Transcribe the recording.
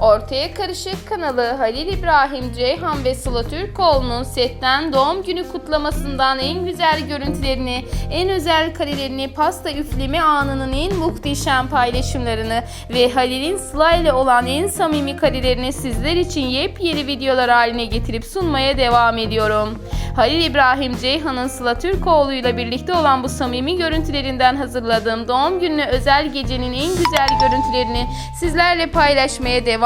Ortaya Karışık kanalı Halil İbrahim Ceyhan ve Sıla Türkoğlu'nun setten doğum günü kutlamasından en güzel görüntülerini, en özel karelerini, pasta üfleme anının en muhteşem paylaşımlarını ve Halil'in Sıla ile olan en samimi karelerini sizler için yepyeni videolar haline getirip sunmaya devam ediyorum. Halil İbrahim Ceyhan'ın Sıla Türkoğlu ile birlikte olan bu samimi görüntülerinden hazırladığım doğum gününe özel gecenin en güzel görüntülerini sizlerle paylaşmaya devam